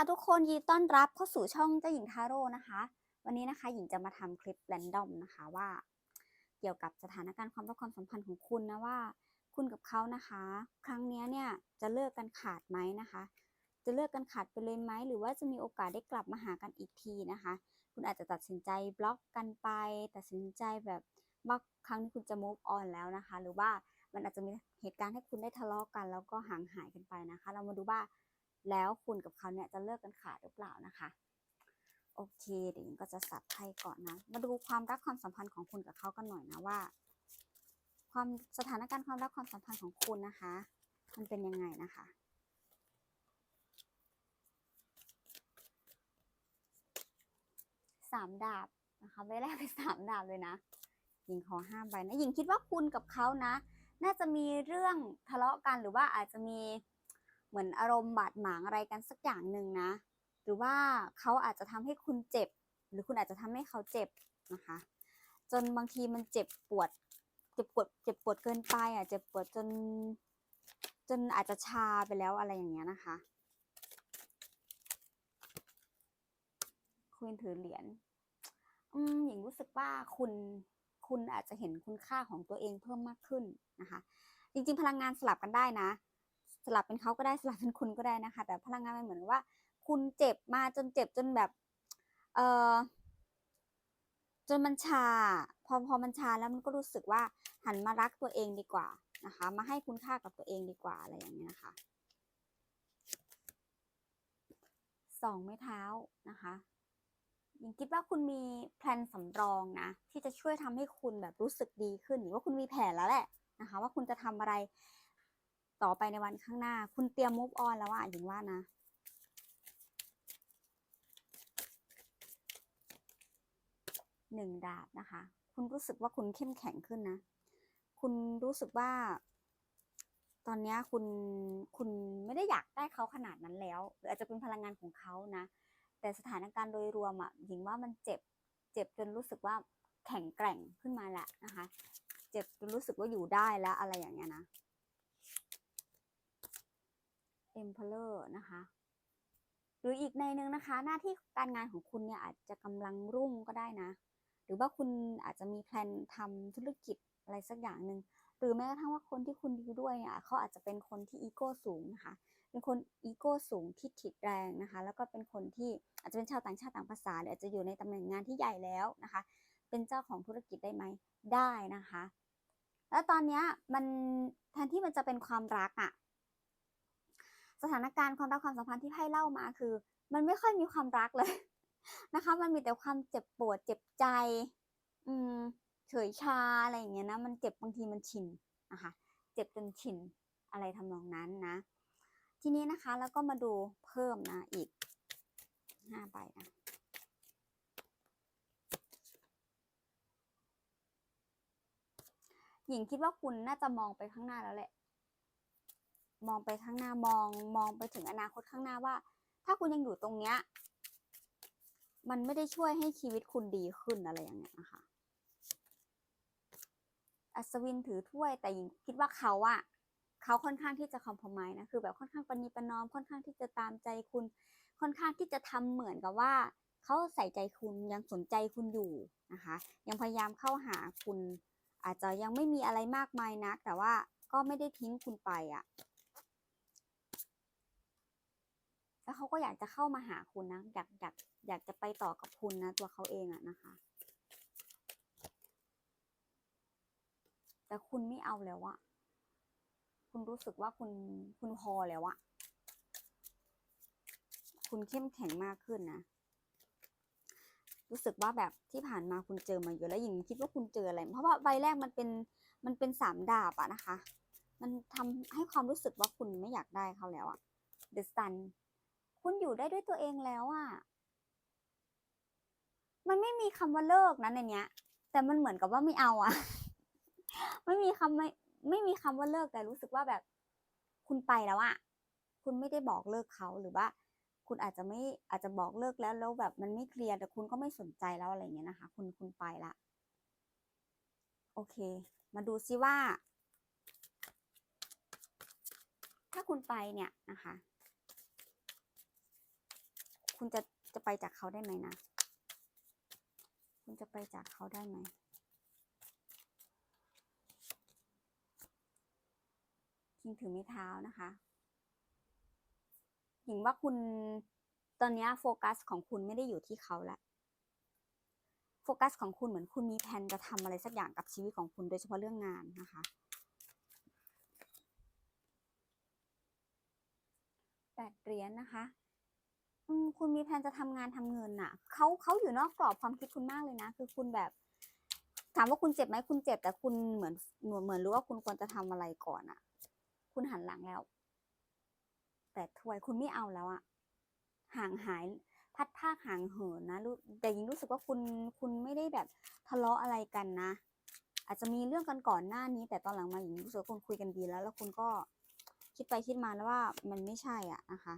ค่ะทุกคนยินดีต้อนรับเข้าสู่ช่องเจ้าหญิงทาโร่นะคะ วันนี้นะคะหญิงจะมาทำคลิปแรนดอมนะคะว่า เกี่ยวกับสถานการณ์ความรักความสัมพันธ์ของคุณนะว่า คุณกับเขานะคะ ครั้งนี้เนี่ยจะเลิกกันขาดไหมนะคะ จะเลิกกันขาดไปเลยไหมหรือว่าจะมีโอกาสได้กลับมาหากันอีกทีนะคะ คุณอาจจะตัดสินใจบล็อกกันไปตัดสินใจแบบว่าครั้งนี้คุณจะ move on แล้วนะคะ หรือว่ามันอาจจะมีเหตุการณ์ให้คุณได้ทะเลาะกัน แล้วก็ห่างหายกันไปนะคะ เรามาดูว่า แล้วคุณกับเขาเนี่ยจะเลิกกันขาดหรือเปล่านะคะ โอเคเดี๋ยวิงก็จะสับไพ่ก่อนนะ มาดูความรักความสัมพันธ์ของคุณกับเขากันหน่อยนะว่า ความสถานการณ์ความรักความสัมพันธ์ของคุณนะคะ มันเป็นยังไงนะคะสามดาบนะคะใบแรกเป็นสามดาบเลยนะหญิงขอห้าใบนะหญิงคิดว่าคุณกับเขานะ น่าจะมีเรื่องทะเลาะกันหรือว่าอาจจะมี เหมือนอารมณ์บาดหมางอะไรกันสักอย่างหนึ่งนะ หรือว่าเขาอาจจะทำให้คุณเจ็บ หรือคุณอาจจะทำให้เขาเจ็บนะคะ จนบางทีมันเจ็บปวด เจ็บปวด เจ็บปวดเกินไปอะ เจ็บปวดจน จนอาจจะชาไปแล้วอะไรอย่างเงี้ยนะคะ คุยถือเหรียญ อืมหญิงรู้สึกว่าคุณคุณอาจจะเห็นคุณค่าของตัวเองเพิ่มมากขึ้นนะคะ จริง ๆ พลังงานสลับกันได้นะ ลับเป็นเขาก็ได้สลับเป็นคุณก็ได้นะคะ แต่พลังงานมันเหมือนว่า คุณเจ็บมาจนเจ็บจนแบบเออจนมันชา พอพอมันชาแล้วมันก็รู้สึกว่าหันมารักตัวเองดีกว่านะคะ มาให้คุณค่ากับตัวเองดีกว่าอะไรอย่างเงี้ยนะคะสองไม้เท้านะคะยังคิดว่าคุณมีแพลนสำรองนะ ที่จะช่วยทำให้คุณแบบรู้สึกดีขึ้นหรือว่าคุณมีแผนแล้วแหละนะคะ ว่าคุณจะทำอะไร ต่อไปในวันข้างหน้า คุณเตรียม move on แล้วอะหญิงว่านะ หนึ่งดาบนะคะ คุณรู้สึกว่าคุณเข้มแข็งขึ้นนะ คุณรู้สึกว่า ตอนนี้คุณ คุณไม่ได้อยากได้เขาขนาดนั้นแล้ว หรืออาจจะเป็นพลังงานของเขานะ แต่สถานการณ์โดยรวมอะหญิงว่ามันเจ็บ เจ็บจนรู้สึกว่าแข็งแกร่งขึ้นมาแหละนะคะ เจ็บจนรู้สึกว่าอยู่ได้แล้วอะไรอย่างเงี้ยนะ Emperor นะคะ หรืออีกในหนึ่งนะคะ หน้าที่การงานของคุณเนี่ยอาจจะกำลังรุ่งก็ได้นะ หรือว่าคุณอาจจะมีแพลนทำธุรกิจอะไรสักอย่างหนึ่งหรือแม้กระทั่งว่าคนที่คุณดีด้วยเนี่ยเขาอาจจะเป็นคนที่อีโก้สูงนะคะเป็นคนอีโก้สูงที่ถิดแรงนะคะ แล้วก็เป็นคนที่อาจจะเป็นชาวต่างชาติต่างภาษาหรืออาจจะอยู่ในตำแหน่งงานที่ใหญ่แล้วนะคะ เป็นเจ้าของธุรกิจได้ไหมได้นะคะ แล้วตอนนี้มันแทนที่มันจะเป็นความรักอะ สถานการณ์ความรักความสัมพันธ์ที่ไพ่เล่ามาคือ มันไม่ค่อยมีความรักเลยนะคะ มันมีแต่ความเจ็บปวดเจ็บใจ อืมเฉยชาอะไรอย่างเงี้ยนะมันเจ็บบางทีมันชินนะคะเจ็บจนชินอะไรทำนองนั้นนะ ทีนี้นะคะแล้วก็มาดูเพิ่มนะอีกห้าใบนะหญิงคิดว่าคุณน่าจะมองไปข้างหน้าแล้วแหละ มองไปข้างหน้ามองมองไปถึงอนาคตข้างหน้าว่า ถ้าคุณยังอยู่ตรงเนี้ย มันไม่ได้ช่วยให้ชีวิตคุณดีขึ้นอะไรอย่างเงี้ยนะคะอัศวินถือถ้วยแต่หญิงคิดว่าเขาอะเขาค่อนข้างที่จะคอมพมายนะคือแบบค่อนข้างปณีประนอมค่อนข้างที่จะตามใจคุณ ค่อนข้างที่จะทำเหมือนกับว่า เขาใส่ใจคุณยังสนใจคุณอยู่นะคะ ยังพยายามเข้าหาคุณ อาจจะยังไม่มีอะไรมากมายนัก แต่ว่าก็ไม่ได้ทิ้งคุณไปอะ แล้วเขาก็อยากจะเข้ามาหาคุณนะ อยากอยากอยากจะไปต่อกับคุณนะ ตัวเขาเองอะนะคะ แต่คุณไม่เอาแล้วอะคุณรู้สึกว่าคุณคุณพอแล้วอะคุณเข้มแข็งมากขึ้นนะ รู้สึกว่าแบบที่ผ่านมาคุณเจอมาเยอะแล้วยิงคิดว่าคุณเจออะไร เพราะว่าใบแรกมันเป็นมันเป็นสามดาบอะนะคะ มันทำให้ความรู้สึกว่าคุณไม่อยากได้เขาแล้วอะ The Sun คุณอยู่ได้ด้วยตัวเองแล้วอะมันไม่มีคำว่าเลิกนะในเนี้ย แต่มันเหมือนกับว่าไม่เอาอะไม่มีคำไม่ไม่มีคำว่าเลิกแต่รู้สึกว่าแบบ คุณไปแล้วอะ คุณไม่ได้บอกเลิกเขาหรือว่า คุณอาจจะไม่อาจจะบอกเลิกแล้วแล้วแบบมันไม่เคลียร์แต่คุณก็ไม่สนใจแล้วอะไรเงี้ยนะคะ คุณคุณไปละโอเค มาดูซิว่า ถ้าคุณไปเนี่ยนะคะ คุณจะจะไปจากเขาได้ไหมนะ คุณจะไปจากเขาได้ไหมคิงถือไม้เท้านะคะหญิงว่าคุณตอนนี้โฟกัสของคุณไม่ได้อยู่ที่เขาละโฟกัสของคุณเหมือนคุณมีแผนจะทำอะไรสักอย่างกับชีวิตของคุณโดยเฉพาะเรื่องงานนะคะ แปดเหรียญนะคะ อืมคุณมีแผนจะทำงานทำเงินน่ะเขาเขาอยู่นอกกรอบความคิดคุณมากเลยนะ คือคุณแบบ ถามว่าคุณเจ็บไหมคุณเจ็บ แต่คุณเหมือนเหมือนเหมือนรู้ว่าคุณควรจะทำอะไรก่อนอะคุณหันหลังแล้ว แต่ถวยคุณไม่เอาแล้วอะห่างหายพัดภาคห่างเหินนะรู้แต่ยิงรู้สึกว่าคุณคุณไม่ได้แบบทะเลาะอะไรกันนะ อาจจะมีเรื่องกันก่อนหน้านี้ แต่ตอนหลังมาหญิงรู้สึกว่าคุณคุยกันดีแล้ว แล้วคุณก็คิดไปคิดมาแล้วว่ามันไม่ใช่อะนะคะ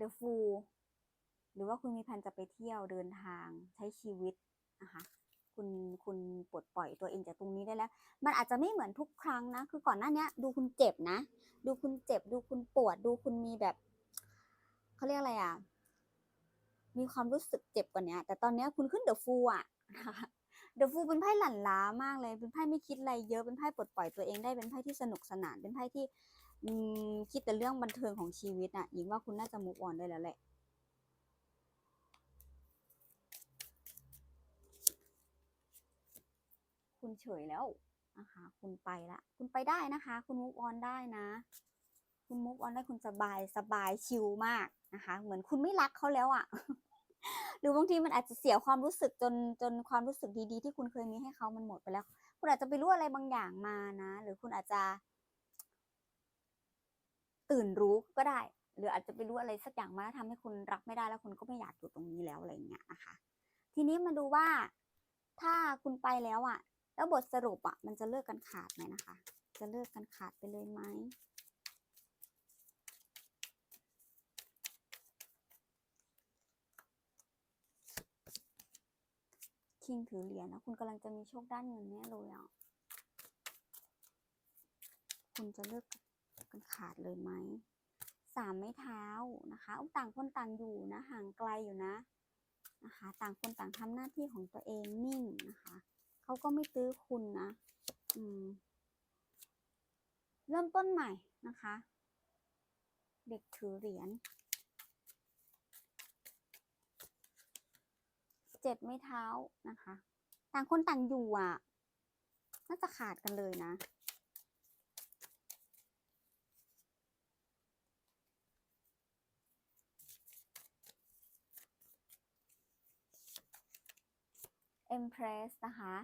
The Fool หรือว่าคุณมีแผนจะไปเที่ยวเดินทางใช้ชีวิตนะคะคุณคุณปลดปล่อยตัวเองจากตรงนี้ได้แล้ว มันอาจจะไม่เหมือนทุกครั้งนะ คือก่อนหน้านี้ดูคุณเจ็บนะ ดูคุณเจ็บ ดูคุณปวด ดูคุณมีแบบเขาเรียกอะไรอะ มีความรู้สึกเจ็บกว่านี้แต่ตอนนี้คุณขึ้นเดอะฟูอะเดอะฟูเป็นไพ่หลั่นล้ามากเลย เป็นไพ่ไม่คิดอะไรเยอะ เป็นไพ่ปลดปล่อยตัวเองได้ เป็นไพ่ที่สนุกสนาน เป็นไพ่ที่ คิดแต่เรื่องบันเทิงของชีวิตอะหญิงว่าคุณน่าจะมุกออนได้แล้วแหละ คุณเฉยแล้วนะคะ คุณไปละ คุณไปได้นะคะ คุณมุกออนได้นะ คุณมุกออนได้คุณสบายสบายชิลมากนะคะ เหมือนคุณไม่รักเขาแล้วอะ่ะหรือบางทีมันอาจจะเสียความรู้สึกจนจนความรู้สึกดีๆ ที่คุณเคยมีให้เขามันหมดไปแล้ว คุณอาจจะไปรู้อะไรบางอย่างมานะ หรือคุณอาจจะ ตื่นรู้ก็ได้ หรืออาจจะไปรู้อะไรสักอย่างมาแล้วทำให้คุณรักไม่ได้แล้วคุณก็ไม่อยากอยู่ตรงนี้แล้วอะไรเงี้ยนะคะ ทีนี้มาดูว่าถ้าคุณไปแล้วอะ่ะ แล้วบทสรุปอะ่ะ มันจะเลิกกันขาดไหมนะคะ จะเลิกกันขาดไปเลยไหมคิงถือเหรียญนะคุณกำลังจะมีโชคด้านเงินแน่เลยอะคุณจะเลิก กันขาดเลยไหมสามไม้เท้านะคะต่างคนต่างอยู่นะห่างไกลอยู่นะนะคะ ต่างคนต่างทำหน้าที่ของตัวเองนิ่งนะคะเขาก็ไม่ตื้อคุณนะอืมเริ่มต้นใหม่นะคะ เด็กถือเหรียญเจ็ดไม้เท้านะคะ ต่างคนต่างอยู่อะน่าจะขาดกันเลยนะ Empress นะคะ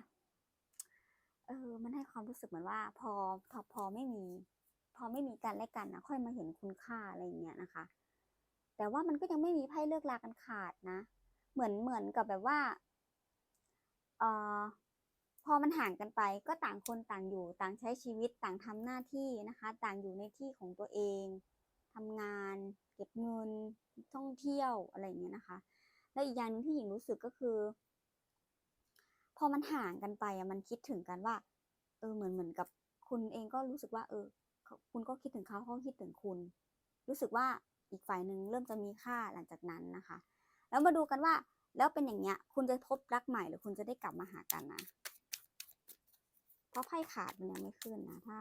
เออมันให้ความรู้สึกเหมือนว่า พอพอพอไม่มี พอไม่มีกันและกันนะค่อยมาเห็นคุณค่าอะไรเงี้ยนะคะ แต่ว่ามันก็ยังไม่มีไพ่เลิกลากันขาดนะ เหมือนเหมือนกับแบบว่าเอ่อพอมันห่างกันไปก็ต่างคนต่างอยู่ต่างใช้ชีวิตต่างทำหน้าที่นะคะ ต่างอยู่ในที่ของตัวเองทำงาน เก็บเงินท่องเที่ยวอะไรอย่างเงี้ยนะคะ แล้วอีกอย่างนึงที่หญิงรู้สึกก็คือ พอมันห่างกันไปอะมันคิดถึงกันว่า เออเหมือนเหมือนกับคุณเองก็รู้สึกว่า เออ คุณก็คิดถึงเขาเขาคิดถึงคุณ รู้สึกว่าอีกฝ่ายหนึ่งเริ่มจะมีค่าหลังจากนั้นนะคะ แล้วมาดูกันว่า แล้วเป็นอย่างเงี้ย คุณจะพบรักใหม่หรือคุณจะได้กลับมาหากันนะเพราะไพ่ขาดมันยังไม่ขึ้นนะถ้า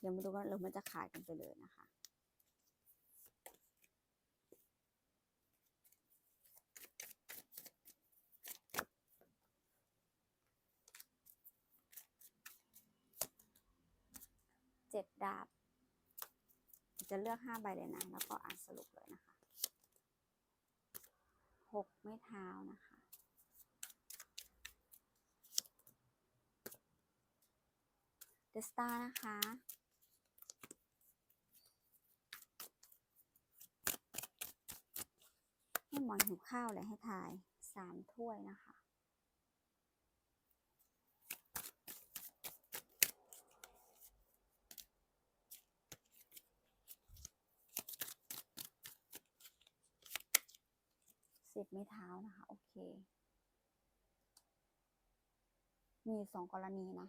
เดี๋ยวมาดูกันหรือมันจะขาดกันไปเลยนะคะ เจ็ดดาบ จะเลือกห้าใบเลยนะ แล้วก็อ่านสรุปเลยนะคะหกไม้เท้านะคะ เดสตาร์นะคะ ให้หมอนหิวข้าวเลยให้ทายสามถ้วยนะคะิบไม้เท้านะคะ โอเค มีสองกรณีนะ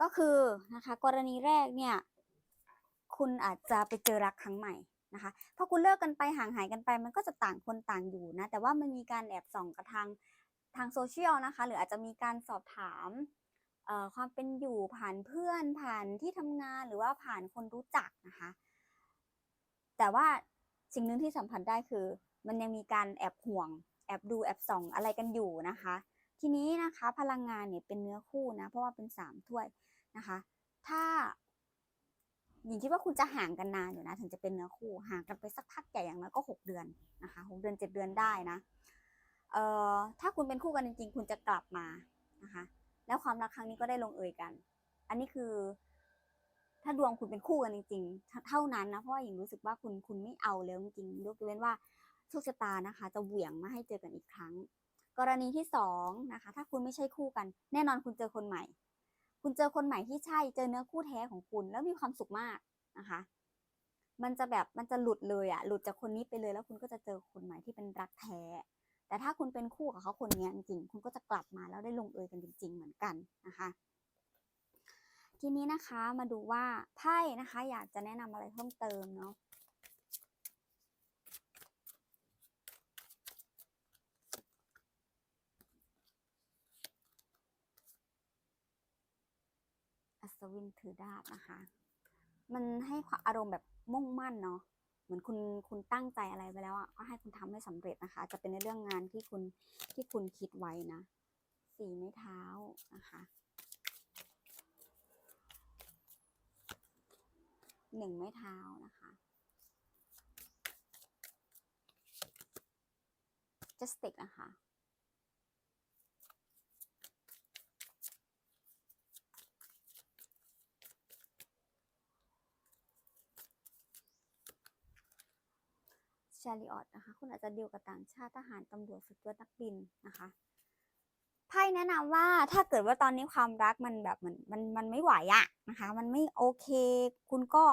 ก็คือนะคะ กรณีแรกเนี่ย คุณอาจจะไปเจอรักครั้งใหม่นะคะพอคุณเลิกกันไปห่างหายกันไป มันก็จะต่างคนต่างอยู่นะ แต่ว่ามันมีการแอบส่องกับทางทางโซเชียลนะคะ หรืออาจจะมีการสอบถามความเป็นอยู่ผ่านเพื่อนผ่านที่ทำงานหรือว่าผ่านคนรู้จักนะคะ แต่ว่าสิ่งหนึ่งที่สัมผัสได้คือ มันยังมีการแอบห่วง แอบดูแอบส่องอะไรกันอยู่นะคะ ทีนี้นะคะพลังงานเนี่ยเป็นเนื้อคู่นะ เพราะว่าเป็นสามถ้วยนะคะ ถ้าหญิงคิดว่าคุณจะห่างกันนานอยู่นะ ถึงจะเป็นเนื้อคู่ห่างกันไปสักพักใหญ่อย่างน้อยก็หกเดือนนะคะหกเดือนเจ็ดเดือนได้นะเอ่อถ้าคุณเป็นคู่กันจริงๆ คุณจะกลับมานะคะ แล้วความรักครั้งนี้ก็ได้ลงเอยกัน อันนี้คือ ถ้าดวงคุณเป็นคู่กันจริง ๆ เท่านั้นนะเพราะว่าหญิงรู้สึกว่าคุณคุณไม่เอาแล้วจริงๆยกเว้นว่า โชคชะตานะคะ จะเหวี่ยงมาให้เจอกันอีกครั้ง กรณีที่สองนะคะ ถ้าคุณไม่ใช่คู่กัน แน่นอนคุณเจอคนใหม่ คุณเจอคนใหม่ที่ใช่เจอเนื้อคู่แท้ของคุณแล้วมีความสุขมากนะคะ มันจะแบบมันจะหลุดเลยอะหลุดจากคนนี้ไปเลยแล้วคุณก็จะเจอคนใหม่ที่เป็นรักแท้ แต่ถ้าคุณเป็นคู่กับเขาคนนี้จริงๆคุณก็จะกลับมาแล้วได้ลงเอยกันจริง ๆ เหมือนกันนะคะทีนี้นะคะมาดูว่าไพ่นะคะ อยากจะแนะนำอะไรเพิ่มเติมเนาะ ศวินถือดาบนะคะ มันให้ความอารมณ์แบบมุ่งมั่นเนาะเหมือนคุณคุณตั้งใจอะไรไปแล้วอะก็ให้คุณทำให้สำเร็จนะคะ จะเป็นในเรื่องงานที่คุณที่คุณคิดไว้นะสี่ไม้เท้านะคะหนึ่งไม้เท้านะคะ justice นะคะ ชาริออตนะคะ คุณอาจจะดีลกับต่างชาติทหารตำรวจฝึกยศนักบินนะคะไพ่แนะนำว่าถ้าเกิดว่าตอนนี้ความรักมันแบบเหมันมันมันไม่ไหวอะนะคะ มันไม่โอเค คุณก็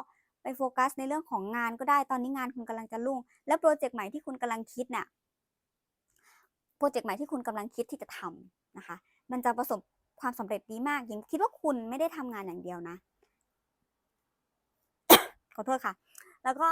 ไปโฟกัสในเรื่องของงานก็ได้ตอนนี้งานคุณกำลังจะรุ่ง แล้วโปรเจกต์ใหม่ที่คุณกำลังคิดเนี่ยโปรเจกต์ใหม่ที่คุณกำลังคิดที่จะทำนะคะ มันจะประสบความสำเร็จดีมากยิงคิดว่าคุณไม่ได้ทำงานอย่างเดียวนะขอโทษค่ะ แล้วก็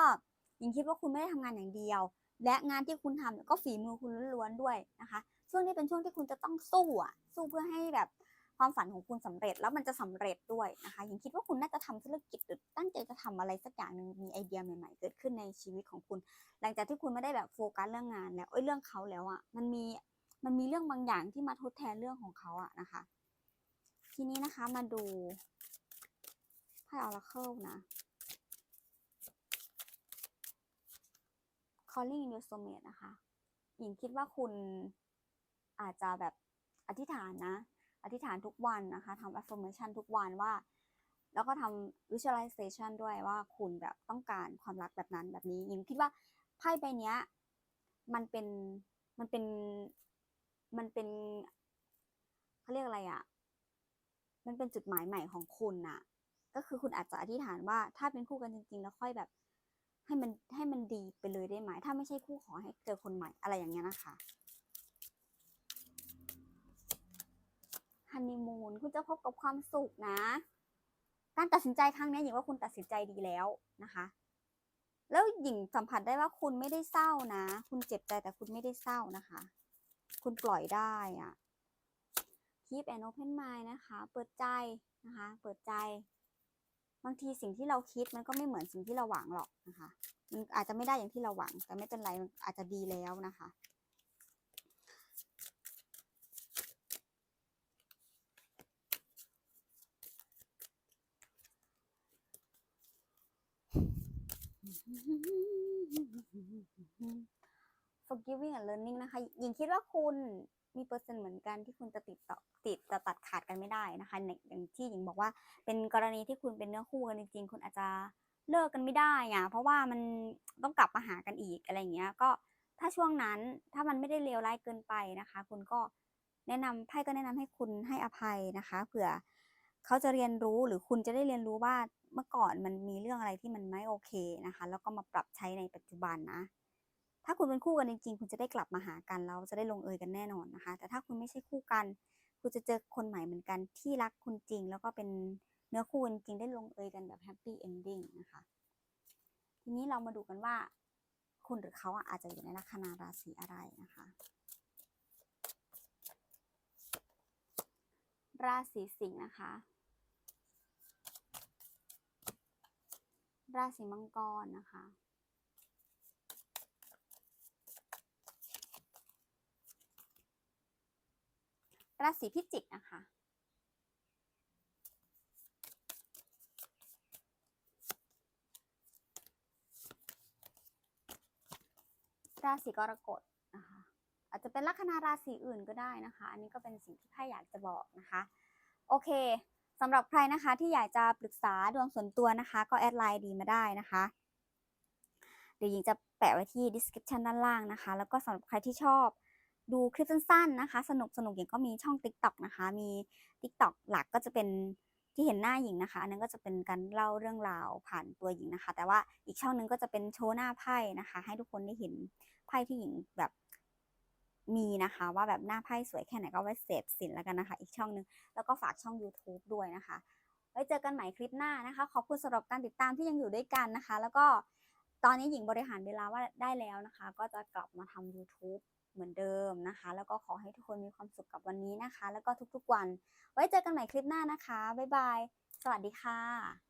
ยิงคิดว่าคุณไม่ได้ทำงานอย่างเดียว และงานที่คุณทำก็ฝีมือคุณล้วนๆด้วยนะคะ ช่วงนี้เป็นช่วงที่คุณจะต้องสู้อะสู้เพื่อให้แบบความฝันของคุณสำเร็จแล้วมันจะสำเร็จด้วยนะคะยิงคิดว่าคุณน่าจะทำธุรกิจหรือตั้งใจจะทำอะไรสักอย่างหนึ่งมีไอเดียใหม่ ๆ เกิดขึ้นในชีวิตของคุณ หลังจากที่คุณไม่ได้แบบโฟกัสเรื่องงานแล้วเอ้ยเรื่องเขาแล้วอะมันมีมันมีเรื่องบางอย่างที่มาทดแทนเรื่องของเขาอะนะคะ ทีนี้นะคะมาดูไพ่ออราเคิลนะ calling in your soulmate นะคะ หญิงคิดว่าคุณอาจจะแบบอธิษฐานนะ อธิษฐานทุกวันนะคะทำ affirmation ทุกวันว่า แล้วก็ทำ visualization ด้วยว่าคุณแบบต้องการความรักแบบนั้นแบบนี้ หญิงคิดว่าไพ่ใบนี้มันเป็นมันเป็นมันเป็นเขาเรียกอะไรอะ่ะ มันเป็นจุดหมายใหม่ของคุณน่ะ ก็คือคุณอาจจะอธิษฐานว่าถ้าเป็นคู่กันจริง ๆ แล้วค่อยแบบ ให้มันให้มันดีไปเลยได้ไหม ถ้าไม่ใช่คู่ขอให้เจอคนใหม่อะไรอย่างเงี้ยนะคะฮันนีมูนคุณจะพบกับความสุขนะ การตัดสินใจครั้งนี้หญิงว่าคุณตัดสินใจดีแล้วนะคะ แล้วหญิงสัมผัสได้ว่าคุณไม่ได้เศร้านะ คุณเจ็บใจแต่คุณไม่ได้เศร้านะคะ คุณปล่อยได้อะ keep an open mind นะคะ เปิดใจนะคะ เปิดใจ บางทีสิ่งที่เราคิดมันก็ไม่เหมือนสิ่งที่เราหวังหรอกนะคะมันอาจจะไม่ได้อย่างที่เราหวัง แต่ไม่เป็นไรอาจจะดีแล้วนะคะ forgiving and learning นะคะ หญิงคิดว่าคุณมีเปอร์เซ็นต์เหมือนกันที่คุณจะติดต่อติดจะตัดขาดกันไม่ได้นะคะอย่างที่หญิงบอกว่าเป็นกรณีที่คุณเป็นเนื้อคู่กันจริงๆ คุณอาจจะเลิกกันไม่ได้อะเพราะว่ามันต้องกลับมาหากันอีกอะไรอย่างเงี้ย ก็ถ้าช่วงนั้นถ้ามันไม่ได้เลวร้ายเกินไปนะคะ คุณก็แนะนำไพ่ก็แนะนำให้คุณให้อภัยนะคะ เผื่อเขาจะเรียนรู้หรือคุณจะได้เรียนรู้ว่าเมื่อก่อนมันมีเรื่องอะไรที่มันไม่โอเคนะคะ แล้วก็มาปรับใช้ในปัจจุบันนะ ถ้าคุณเป็นคู่กันจริงๆ คุณจะได้กลับมาหากันแล้วจะได้ลงเอยกันแน่นอนนะคะ แต่ถ้าคุณไม่ใช่คู่กัน คุณจะเจอคนใหม่เหมือนกันที่รักคุณจริง แล้วก็เป็นเนื้อคู่กันจริงได้ลงเอยกันแบบแฮปปี้เอนดิ้งนะคะ ทีนี้เรามาดูกันว่า คุณหรือเขาอะอาจจะอยู่ในลัคนาราศีอะไรนะคะ ราศีสิงห์นะคะ ราศีมังกรนะคะ ราศีพิจิกนะคะ ราศีกรกฎนะคะ อาจจะเป็นลัคนาราศีอื่นก็ได้นะคะ อันนี้ก็เป็นสิ่งที่ไพ่อยากจะบอกนะคะ โอเคสำหรับใครนะคะที่อยากจะปรึกษาดวงส่วนตัวนะคะ ก็แอดไลน์ดีมาได้นะคะเดี๋ยวหญิงจะแปะไว้ที่ description ด้านล่างนะคะ แล้วก็สำหรับใครที่ชอบ ดูคลิปสั้นๆนะคะ สนุกสนุกหญิงก็มีช่อง TikTok นะคะ มี TikTok หลักก็จะเป็นที่เห็นหน้าหญิงนะคะ อันนั้นก็จะเป็นการเล่าเรื่องราวผ่านตัวหญิงนะคะ แต่ว่าอีกช่องหนึงก็จะเป็นโชว์หน้าไพ่นะคะ ให้ทุกคนได้เห็นไพ่ที่หญิงแบบมีนะคะ ว่าแบบหน้าไพ่สวยแค่ไหนก็ไว้เสพสินแล้วกันนะคะ อีกช่องหนึงแล้วก็ฝากช่อง YouTube ด้วยนะคะไว้เจอกันใหม่คลิปหน้านะคะ ขอบคุณสำหรับการติดตามที่ยังอยู่ด้วยกันนะคะ แล้วก็ตอนนี้หญิงบริหารเวลาว่าได้แล้วนะคะ ก็จะกลับมาทำ YouTube เหมือนเดิมนะคะ แล้วก็ขอให้ทุกคนมีความสุขกับวันนี้นะคะ แล้วก็ทุกๆวัน ไว้เจอกันใหม่คลิปหน้านะคะ บ๊ายบาย สวัสดีค่ะ